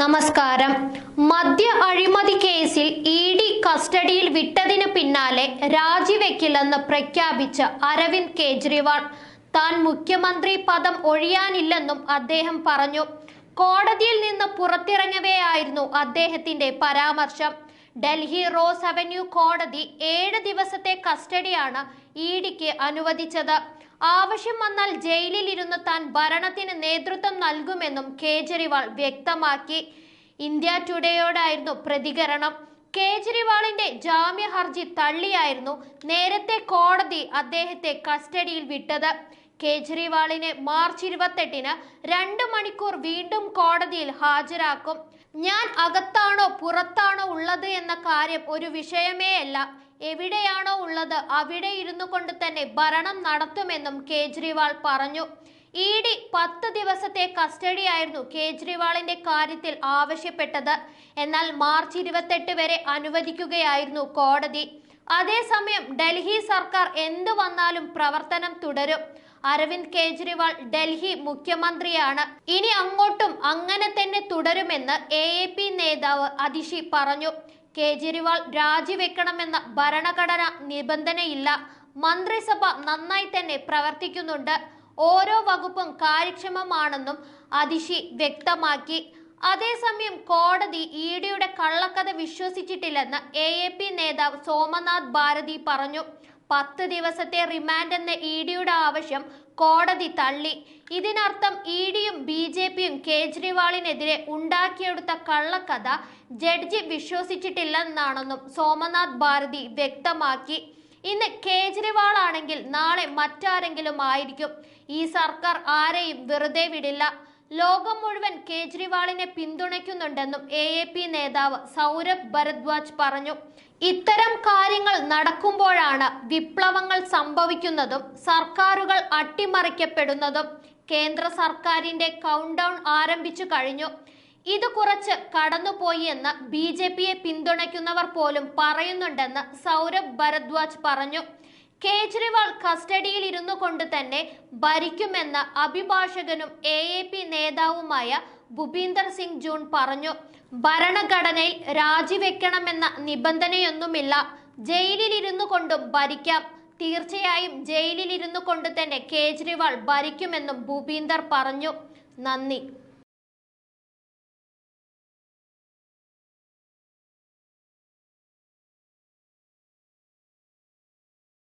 നമസ്കാരം. മദ്യ അഴിമതി കേസിൽ ഇ ഡി കസ്റ്റഡിയിൽ വിട്ടതിന് പിന്നാലെ രാജിവെക്കില്ലെന്ന് പ്രഖ്യാപിച്ച അരവിന്ദ് കെജ്രിവാൾ. താൻ മുഖ്യമന്ത്രി പദം ഒഴിയാനില്ലെന്നും അദ്ദേഹം പറഞ്ഞു. കോടതിയിൽ നിന്ന് പുറത്തിറങ്ങവെയായിരുന്നു അദ്ദേഹത്തിന്റെ പരാമർശം. ഡൽഹി റോസ് അവന്യൂ കോടതി ഏഴ് ദിവസത്തെ കസ്റ്റഡിയാണ് ഇ ഡിക്ക് അനുവദിച്ചത്. ആവശ്യം വന്നാൽ ജയിലിൽ ഇരുന്ന് താൻ ഭരണത്തിന് നേതൃത്വം നൽകുമെന്നും കേജ്രിവാൾ വ്യക്തമാക്കി. ഇന്ത്യ ടുഡേയോടായിരുന്നു പ്രതികരണം. കേജ്രിവാളിന്റെ ജാമ്യ ഹർജി തള്ളിയായിരുന്നു നേരത്തെ കോടതി അദ്ദേഹത്തെ കസ്റ്റഡിയിൽ വിട്ടത്. കേജ്രിവാളിനെ മാർച്ച് ഇരുപത്തെട്ടിന് രണ്ട് മണിക്കൂർ വീണ്ടും കോടതിയിൽ ഹാജരാക്കും. ഞാൻ അകത്താണോ പുറത്താണോ ഉള്ളത് എന്ന കാര്യം ഒരു വിഷയമേ അല്ല എവിടെയാണോ ഉള്ളത് അവിടെ ഇരുന്നു കൊണ്ട് തന്നെ ഭരണം നടത്തുമെന്നും കേജ്രിവാൾ പറഞ്ഞു. ഇ ഡി പത്ത് ദിവസത്തെ കസ്റ്റഡിയായിരുന്നു കേജ്രിവാളിന്റെ കാര്യത്തിൽ ആവശ്യപ്പെട്ടത്. എന്നാൽ മാർച്ച് ഇരുപത്തെട്ട് വരെ അനുവദിക്കുകയായിരുന്നു കോടതി. അതേസമയം ഡൽഹി സർക്കാർ എന്തു വന്നാലും പ്രവർത്തനം തുടരും. അരവിന്ദ് കേജ്രിവാൾ ഡൽഹി മുഖ്യമന്ത്രിയാണ്. ഇനി അങ്ങോട്ടും അങ്ങനെ തന്നെ തുടരുമെന്ന് എ നേതാവ് അതിഷി പറഞ്ഞു. കേജ്രിവാൾ രാജിവെക്കണമെന്ന ഭരണഘടന നിബന്ധനയില്ല. മന്ത്രിസഭ നന്നായി തന്നെ പ്രവർത്തിക്കുന്നുണ്ട്. ഓരോ വകുപ്പും കാര്യക്ഷമമാണെന്നും അതിഷി വ്യക്തമാക്കി. അതേസമയം കോടതി ഇ ഡിയുടെ കള്ളക്കഥ വിശ്വസിച്ചിട്ടില്ലെന്ന് എ എ പി നേതാവ് സോമനാഥ് ഭാരതി പറഞ്ഞു. പത്ത് ദിവസത്തെ റിമാൻഡ് എന്ന ഇ ഡിയുടെ ആവശ്യം കോടതി തള്ളി. ഇതിനർത്ഥം ഇ ഡിയും ബി ജെ പിയും കേജ്രിവാളിനെതിരെ ഉണ്ടാക്കിയെടുത്ത കള്ളക്കഥ ജഡ്ജി വിശ്വസിച്ചിട്ടില്ലെന്നാണെന്നും സോമനാഥ് ഭാരതി വ്യക്തമാക്കി. ഇന്ന് കേജ്രിവാൾ ആണെങ്കിൽ നാളെ മറ്റാരെങ്കിലും ആയിരിക്കും ഈ സർക്കാർ ആരെയും വെറുതെ വിടില്ല. ലോകം മുഴുവൻ കേജ്രിവാളിനെ പിന്തുണയ്ക്കുന്നുണ്ടെന്നും എ എ പി നേതാവ് സൗരഭ് ഭരദ്വാജ് പറഞ്ഞു. ഇത്തരം കാര്യങ്ങൾ നടക്കുമ്പോഴാണ് വിപ്ലവങ്ങൾ സംഭവിക്കുന്നതും സർക്കാരുകൾ അട്ടിമറിക്കപ്പെടുന്നതും കേന്ദ്ര സർക്കാരിന്റെ കൗണ്ട് ഡൗൺ ആരംഭിച്ചു കഴിഞ്ഞു. ഇത് കുറച്ച് കടന്നുപോയി എന്ന് ബി ജെ പിയെ പിന്തുണയ്ക്കുന്നവർ പോലും പറയുന്നുണ്ടെന്ന് സൗരഭ് ഭരദ്വാജ് പറഞ്ഞു. കേജ്രിവാൾ കസ്റ്റഡിയിൽ ഇരുന്നു കൊണ്ട് തന്നെ ഭരിക്കുമെന്ന് അഭിഭാഷകനും എ എ പി നേതാവുമായ ഭൂപീന്ദർ സിംഗ് ജൂൺ പറഞ്ഞു ഭരണഘടനയിൽ രാജിവെക്കണമെന്ന നിബന്ധനയൊന്നുമില്ല. ജയിലിൽ ഇരുന്നു കൊണ്ടും ഭരിക്കാം. തീർച്ചയായും ജയിലിൽ ഇരുന്നു കൊണ്ട് തന്നെ കേജ്രിവാൾ ഭരിക്കുമെന്നും ഭൂപീന്ദർ പറഞ്ഞു. നന്ദി.